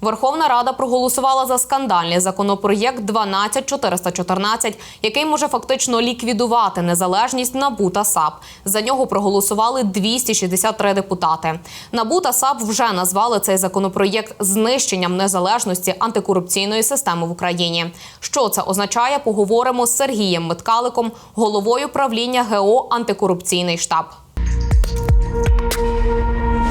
Верховна Рада проголосувала за скандальний законопроєкт 12414, який може фактично ліквідувати незалежність НАБУ та САП. За нього проголосували 263 депутати. НАБУ та САП вже назвали цей законопроєкт знищенням незалежності антикорупційної системи в Україні. Що це означає? Поговоримо з Сергієм Меткаликом, головою правління ГО антикорупційний штаб.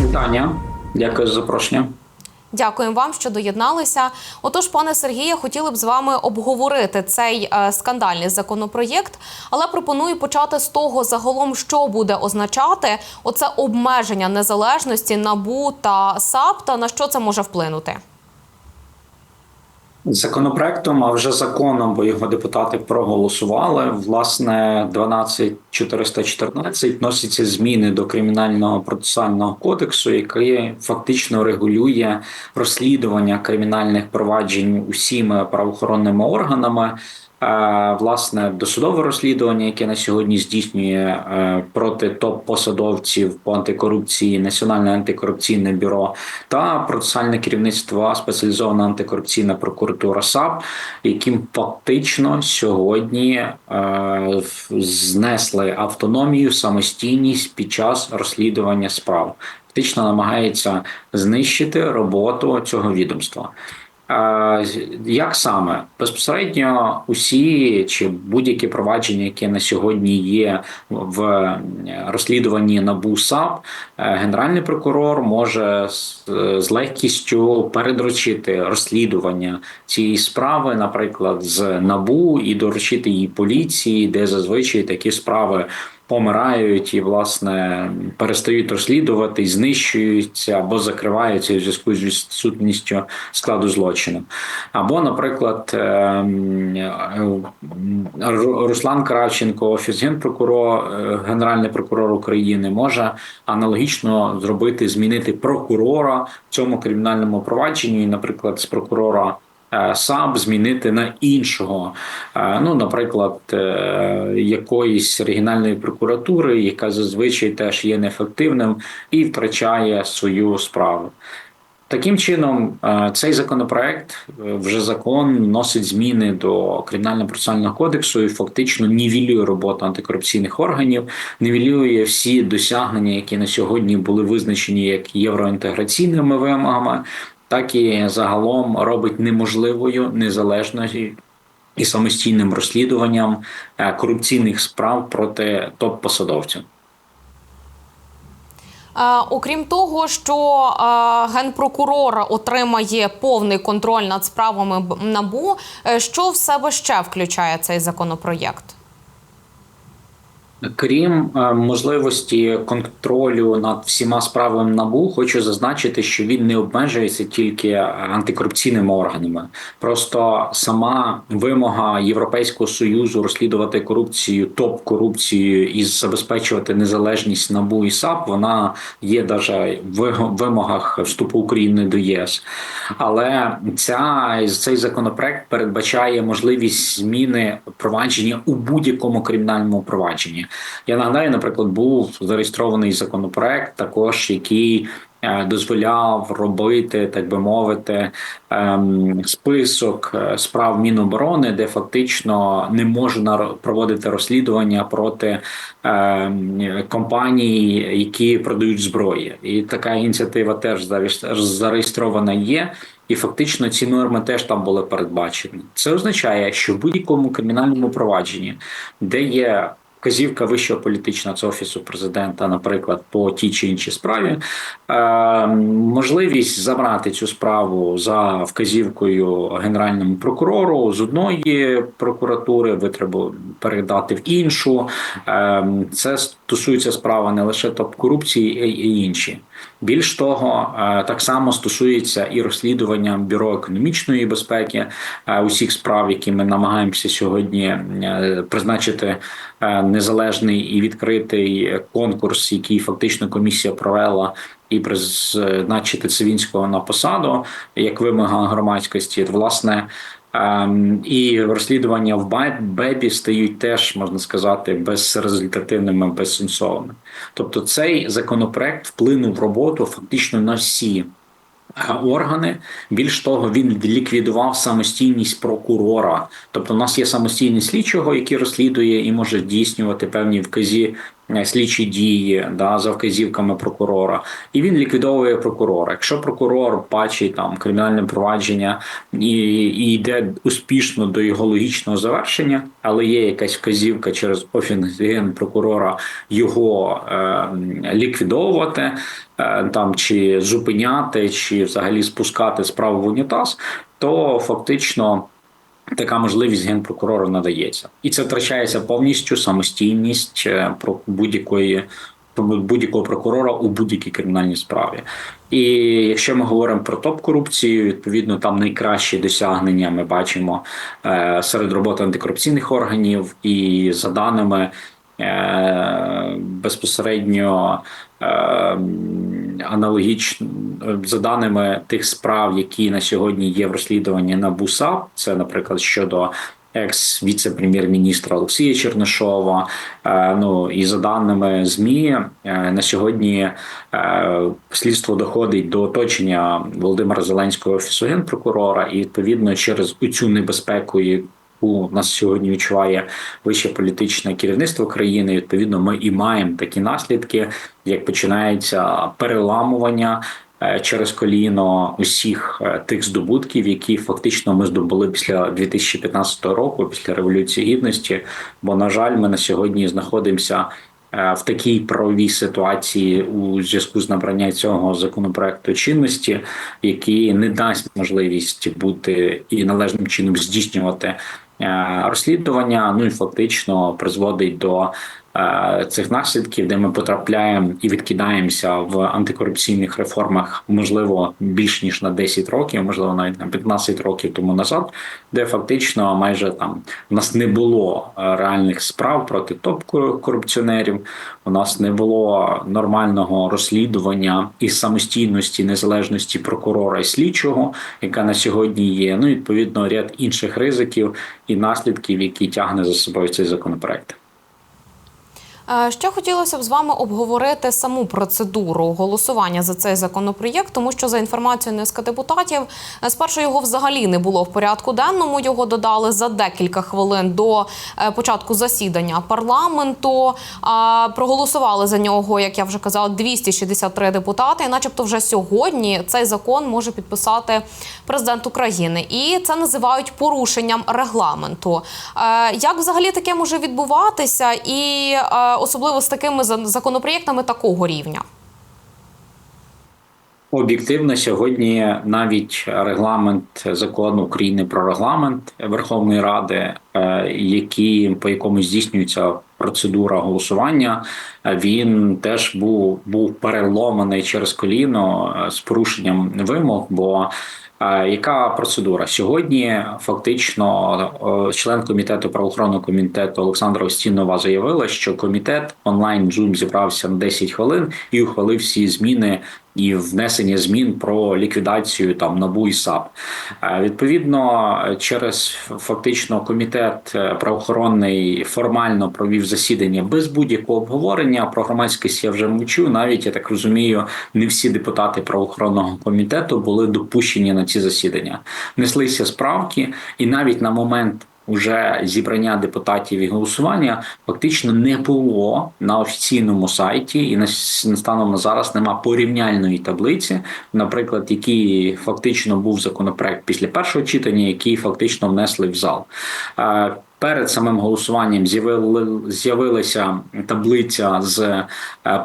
Вітання, дякую за запрошення. Дякуємо вам, що доєдналися. Отож, пане Сергія, хотіли б з вами обговорити цей е, скандальний законопроєкт, але пропоную почати з того загалом, що буде означати оце обмеження незалежності НАБУ та САП, та на що це може вплинути. Законопроектом, а вже законом, бо його депутати проголосували. Власне, 12414 вносяться зміни до кримінального процесуального кодексу, який фактично регулює розслідування кримінальних проваджень усіма правоохоронними органами. Власне, досудове розслідування, яке на сьогодні здійснює е, проти топ-посадовців по антикорупції Національне антикорупційне бюро та процесуальне керівництво спеціалізована антикорупційна прокуратура САП, яким фактично сьогодні е, знесли автономію, самостійність під час розслідування справ. Фактично намагається знищити роботу цього відомства. Як саме? Безпосередньо усі чи будь-які провадження, які на сьогодні є в розслідуванні НАБУ САП, е, генеральний прокурор може з легкістю передрочити розслідування цієї справи, наприклад, з НАБУ і доручити її поліції, де зазвичай такі справи помирають і власне перестають розслідувати, і знищуються або закриваються у зв'язку з відсутністю складу злочину. Або, наприклад, ем, е, Ру- Руслан Кравченко, офіс генпрокурор, е, генеральний прокурор України, може аналогічно зробити змінити прокурора в цьому кримінальному провадженні, наприклад, з прокурора. Е, САП змінити на іншого, Е, ну, наприклад, е, якоїсь регіональної прокуратури, яка зазвичай теж є неефективним і втрачає свою справу. Таким чином, цей законопроект вже закон вносить зміни до кримінального процесуального кодексу і фактично нівелює роботу антикорупційних органів, нівелює всі досягнення, які на сьогодні були визначені як євроінтеграційними вимогами, так і загалом робить неможливою незалежною і самостійним розслідуванням е, корупційних справ проти топ-посадовців. Е, окрім того, що е, генпрокурор отримає повний контроль над справами НАБУ, що в себе ще включає цей законопроєкт? Крім е, можливості контролю над всіма справами набу, хочу зазначити, що він не обмежується тільки антикорупційними органами. Просто сама вимога Європейського союзу розслідувати корупцію, топ-корупцію і забезпечувати незалежність набу і САП. Вона є навіть в вимогах вступу України до ЄС. Але ця цей законопроект передбачає можливість зміни провадження у будь-якому кримінальному провадженні. Я нагадаю, наприклад, був зареєстрований законопроект, також який е, дозволяв робити, так би мовити, ем, список е, справ Міноборони, де фактично не можна проводити розслідування проти ем, компаній, які продають зброї. І така ініціатива теж зареєстр- зареєстрована є. І фактично ці норми теж там були передбачені. Це означає, що в будь-якому кримінальному провадженні, де є вказівка вищого політичного офісу президента, наприклад, по тій чи іншій справі, е, можливість забрати цю справу за вказівкою генеральному прокурору з одної прокуратури, витребу передати в іншу. Е, це стосується справи не лише топ корупції, а й інші. Більш того, е, так само стосується і розслідування бюро економічної безпеки е, усіх справ, які ми намагаємося сьогодні е, призначити незалежний і відкритий конкурс, який фактично комісія провела. І призначити Цивінського на посаду як вимога громадськості, власне, ем, і розслідування в Бебі стають теж можна сказати безрезультативними, безсенсовими. Тобто, цей законопроект вплинув роботу фактично на всі е, органи. Більш того, він ліквідував самостійність прокурора. Тобто, у нас є самостійність слідчого, який розслідує і може здійснювати певні вказі. Е, Слідчі дії да за вказівками прокурора, і він ліквідовує прокурора. Якщо прокурор бачить там кримінальне провадження і, і йде успішно до його логічного завершення, але є якась вказівка через офіс генпрокурора його е, ліквідовувати, е, там чи зупиняти, чи взагалі спускати справу в унітаз, то фактично. Така можливість генпрокурору надається, і це втрачається повністю самостійність е, про будь-якої будь-якого прокурора у будь-якій кримінальній справі. І якщо ми говоримо про топ-корупцію, відповідно там найкращі досягнення ми бачимо е, серед роботи антикорупційних органів, і за даними безпосередньо е, аналогічно за даними тих справ, які на сьогодні є в розслідуванні на БУСАП, це, наприклад, щодо екс-віце-прем'єр-міністра Олексія Чернишова. Е, Ну і за даними змі е, на сьогодні е, слідство доходить до оточення Володимира Зеленського офісу генпрокурора, і відповідно через цю небезпеку, яку нас сьогодні відчуває вище політичне керівництво країни. Відповідно, ми і маємо такі наслідки, як починається переламування. е, Через коліно усіх е, тих здобутків, які фактично ми здобули після 2015 року, після революції гідності. Бо, на жаль, ми на сьогодні знаходимося е, в такій правовій ситуації у зв'язку з набранням цього законопроекту чинності, який не дасть можливість бути і належним чином здійснювати розслідування. Ну і фактично призводить до е, цих наслідків, де ми потрапляємо і відкидаємося в антикорупційних реформах, можливо, більш ніж на 10 років, можливо, навіть на 15 років тому назад, де фактично майже там у нас не було е, реальних справ проти топ-корупціонерів. У нас не було нормального розслідування і самостійності, незалежності прокурора і слідчого, яка на сьогодні є. Ну відповідно, ряд інших ризиків і наслідків, які тягне за собою цей законопроект. Е, Ще хотілося б з вами обговорити саму процедуру голосування за цей законопроєкт, тому що за інформацією низки депутатів, е, спершу його взагалі не було в порядку денному. Його додали за декілька хвилин до е, початку засідання парламенту. Проголосували за нього, як я вже казала, 263 депутати. І, начебто, вже сьогодні цей закон може підписати президент України, і це називають порушенням регламенту. Як взагалі таке може відбуватися, і особливо з такими законопроєктами такого рівня? Об'єктивно сьогодні навіть регламент закону України про регламент Верховної Ради, е, який по якому здійснюється процедура голосування, він теж був був переломаний через коліно е, з порушенням вимог. Бо яка процедура сьогодні? Фактично, е, член комітету правоохоронного комітету Олександра Остінова заявила, що комітет онлайн Zoom зібрався на 10 хвилин і ухвалив всі зміни і внесення змін про ліквідацію там НАБУ і САП. Е, Відповідно, через фактично комітет е, правоохоронний формально провів засідання без будь-якого обговорення. Про громадськість я вже мовчу. Навіть я так розумію, не всі депутати правоохоронного комітету були допущені на ці засідання. Неслися справки, і навіть на момент. Уже зібрання депутатів і голосування фактично не було на офіційному сайті, і на станом на зараз нема порівняльної таблиці, наприклад, який фактично був законопроект після першого читання, який фактично внесли в зал. Перед самим голосуванням з'явилася таблиця з е,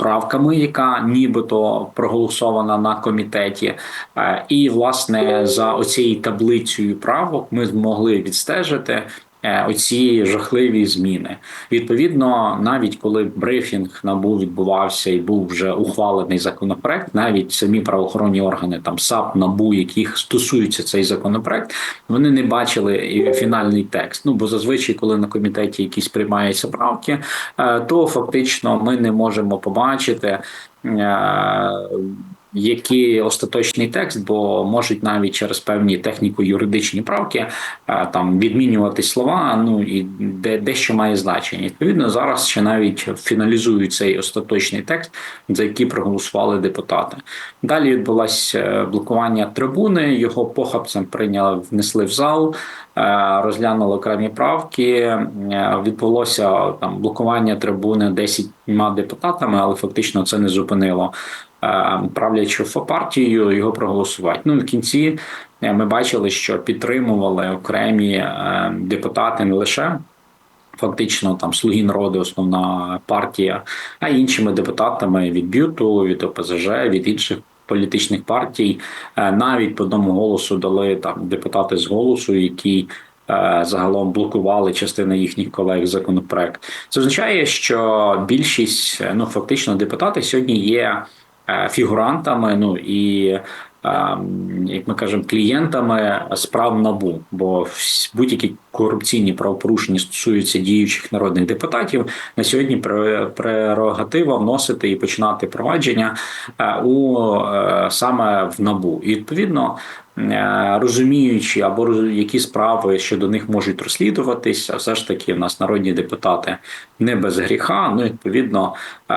правками, яка нібито проголосована на комітеті. Е, І власне за оцією таблицею правок ми змогли відстежити. Е, Оці жахливі зміни. Відповідно, навіть коли брифінг набув відбувався і був вже ухвалений законопроект, навіть самі правоохоронні органи, там САП, НАБУ, яких стосується цей законопроект, вони не бачили фінальний текст. Ну бо зазвичай, коли на комітеті якісь приймаються правки, е, то фактично ми не можемо побачити. Е, який остаточний текст, бо можуть навіть через певні техніко-юридичні правки е, там відмінювати слова. Ну і де дещо має значення. Відповідно, зараз ще навіть фіналізують цей остаточний текст, за який проголосували депутати. Далі відбулося блокування трибуни. Його похабцем прийняли, внесли в зал, е, розглянули окремі правки. е, Відбулося там блокування трибуни 10 депутатами, але фактично це не зупинило е, правлячу фа- партію його проголосувати. Ну в кінці е, ми бачили, що підтримували окремі е, депутати не лише. Фактично, там слуги народу, основна партія, а іншими депутатами від бюту, від ОПЗЖ, від інших політичних партій. Е, Навіть по одному голосу дали там депутати з голосу, які е, загалом блокували частину їхніх колег законопроект. Це означає, що більшість, е, ну фактично, депутати сьогодні є е, фігурантами. Ну і е, як ми кажемо, клієнтами справ набу, бо будь-які корупційні правопорушення стосуються діючих народних депутатів. На сьогодні прерогатива вносити і починати провадження е, у е, саме в набу. І відповідно. Е, Розуміючи або які справи щодо них можуть розслідуватись, а все ж таки в нас народні депутати не без гріха. Ну відповідно, е,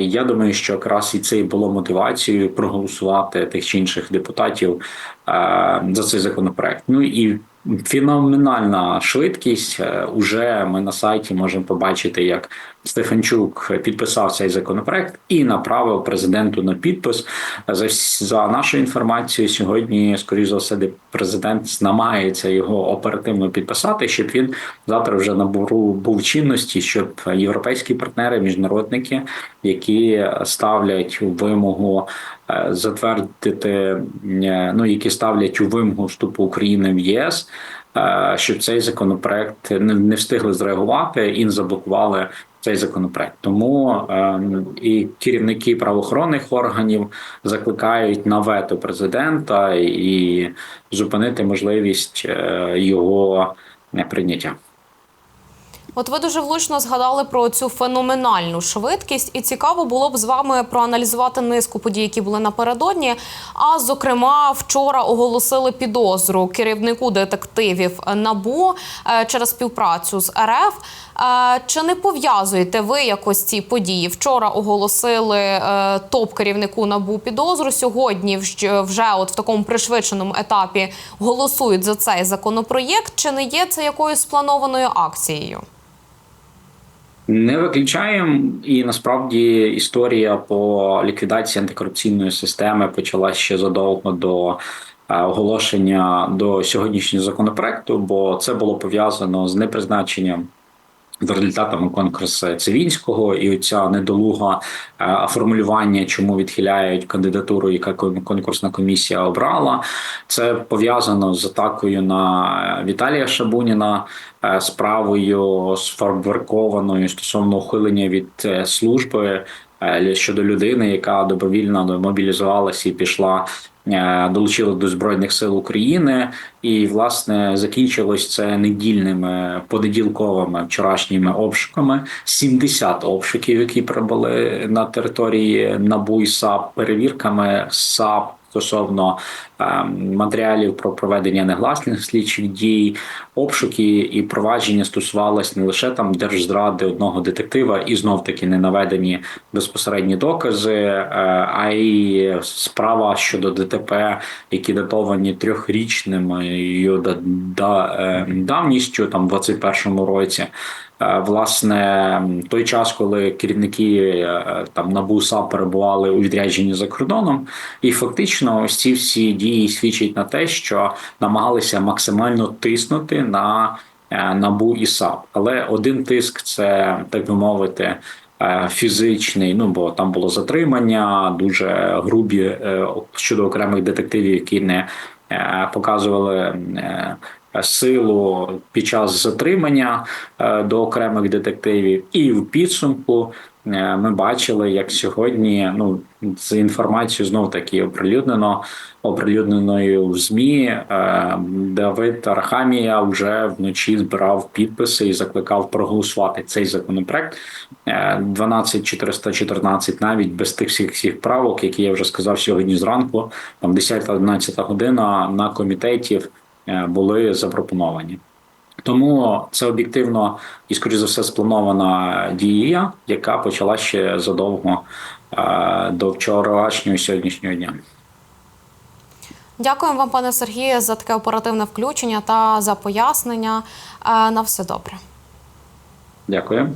я думаю, що якраз і це і було мотивацією проголосувати тих чи інших депутатів е, за цей законопроект. Ну і феноменальна швидкість. Уже ми на сайті можемо побачити, як Стефанчук підписав цей законопроект і направив президенту на підпис. За, за нашою інформацією, сьогодні, скоріш за все, де президент намагається його оперативно підписати, щоб він завтра вже набору був чинності, щоб європейські партнери, міжнародники, які ставлять вимогу е, затвердити, е, ну які ставлять у вимогу вступу України в ЄС. е, Щоб цей законопроект не встигли зреагувати і не заблокували цей законопроект. Тому е, і керівники правоохоронних органів закликають на вето президента і зупинити можливість е, його неприйняття. От ви дуже влучно згадали про цю феноменальну швидкість, і цікаво було б з вами проаналізувати низку подій, які були напередодні. А зокрема, вчора оголосили підозру керівнику детективів НАБУ е, через співпрацю з РФ. Е, Чи не пов'язуєте ви якось ці події? Вчора оголосили е, топ-керівнику НАБУ підозру. Сьогодні вже от в такому пришвидшеному етапі голосують за цей законопроєкт. Чи не є це якоюсь спланованою акцією? Не виключаємо, і насправді історія по ліквідації антикорупційної системи почалася ще задовго до е, оголошення до сьогоднішнього законопроекту, бо це було пов'язано з непризначенням. За результатами конкурсу Цивінського і оця недолуга е, формулювання, чому відхиляють кандидатуру, яка кон- конкурсна комісія обрала. Це пов'язано з атакою на е, Віталія Шабуніна, е, справою сфабрикованою стосовно ухилення від служби щодо людини, яка добровільно мобілізувалася і пішла. е, Долучили до збройних сил України, і власне закінчилось це недільними понеділковими вчорашніми обшуками. 70 обшуків, які прибули на території НАБУ і САП, перевірками САП стосовно е, матеріалів про проведення негласних слідчих дій, обшуки і провадження стосувалось не лише там держзради одного детектива, і знов таки не наведені безпосередні докази, е, а й справа щодо ДТП, які датовані трьохрічними да, да, е, давністю, там в 21-му році. Е, Власне, той час, коли керівники е, там НАБУ САП перебували у відрядженні за кордоном, і фактично ось ці всі дії свідчать на те, що намагалися максимально тиснути на е, НАБУ і САП. Але один тиск це так би мовити. е, Фізичний, ну бо там було затримання, дуже грубі е, щодо окремих детективів, які не показували силу під час затримання е, до окремих детективів, і в підсумку е, ми бачили, як сьогодні, ну з інформацією знов таки оприлюднено оприлюдненою в змі е, Давид Архамія вже вночі збирав підписи і закликав проголосувати цей законопроект. Е, 12414 навіть без тих всіх всіх правок, які я вже сказав сьогодні зранку, там 10-11 година на комітеті е, були запропоновані. Тому це об'єктивно і, скоріш за все, спланована дія, яка почала ще задовго е, до вчорашнього і сьогоднішнього дня. Дякуємо вам, пане Сергію, за таке оперативне включення та за пояснення. Е, На все добре. Дякую.